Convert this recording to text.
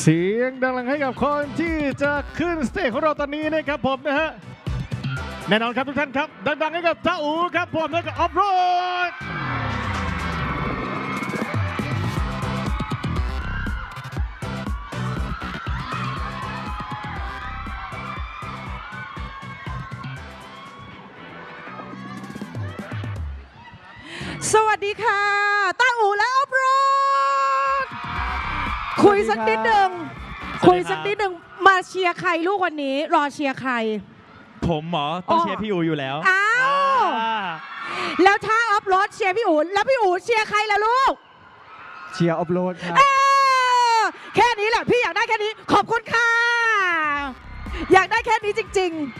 เสียงดังๆให้กับคนที่จะขึ้นสเตจของเราตอนนี้นะครับผมนะฮะแน่นอนครับทุกท่านครับ ดังๆให้กับตาอูครับผมและกับออฟโรดสวัสดีค่ะต้าอูและ คุยสักนิดหนึ่งสวัสดีครับ คุยสักนิดหนึ่งมาเชียร์ใครลูกวันนี้ รอเชียร์ใคร ผมเหมอต้องอ๋อเชียร์พี่อูอยู่แล้วอ้าว อ่าแล้วถ้าออฟโรดเชียร์พี่อูแล้วพี่อูเชียร์ใครล่ะลูกเชียร์ออฟโรดครับ เออแค่นี้แหละพี่อยากได้แค่นี้ขอบคุณค่ะ อยากได้แค่นี้จริง ๆ